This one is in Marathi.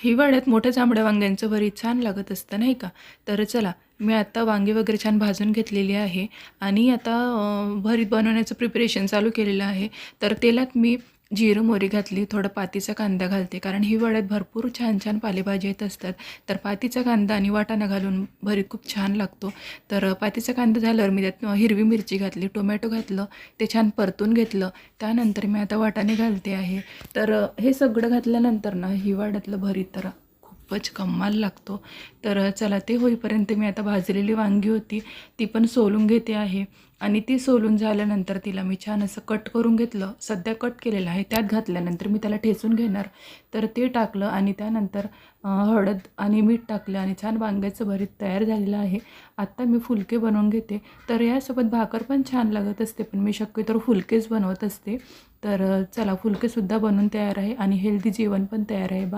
हिवाळ्यात मोठ्या जांभळ्या वांग्यांचं भरीत छान लागत असतं नाही का? तर चला मी आता वांगी वगैरे छान भाजून घेतलेली आहे आणि आता भरीत बनवण्याचं प्रिपरेशन चालू केलेलं आहे. तर तेलात मी जिरं मोहरी घातली थोडं पातीचा कांदा घालते. कारण हिवाळ्यात भरपूर छान छान पालेभाज्या येत असतात. तर पातीचा कांदा आणि वाटाणा घालून भरीत खूप छान लागतो. तर पातीचा कांदा झाल्यावर मी त्यात हिरवी मिरची घातली टोमॅटो घातलं ते छान परतून घेतलं. त्यानंतर मी आता वाटाणे घालते आहे. तर हे सगळं घातल्यानंतर ना हिवाळ्यातलं भरीत तर खूपच कमाल लागतो. तर चला ते होईपर्यंत मी आता भाजलेली वांगी होती ती पण सोलून घेते आहे. आणि ती सोलून झाल्यानंतर तिला मी छान असं कट करून घेतलं. सध्या कट केलेलं आहे. त्यात घातल्यानंतर मी त्याला ठेचून घेणार. तर ते टाकलं आणि त्यानंतर हळद आणि मीठ टाकलं आणि छान वांग्याचं भरीत तयार झालेलं आहे. आत्ता मी फुलके बनवून घेते. तर यासोबत भाकर पण छान लागत असते पण मी शक्यतो फुलकेच बनवत असते. तर चला फुलकेसुद्धा बनवून तयार आहे आणि हेल्दी जेवण पण तयार आहे. बा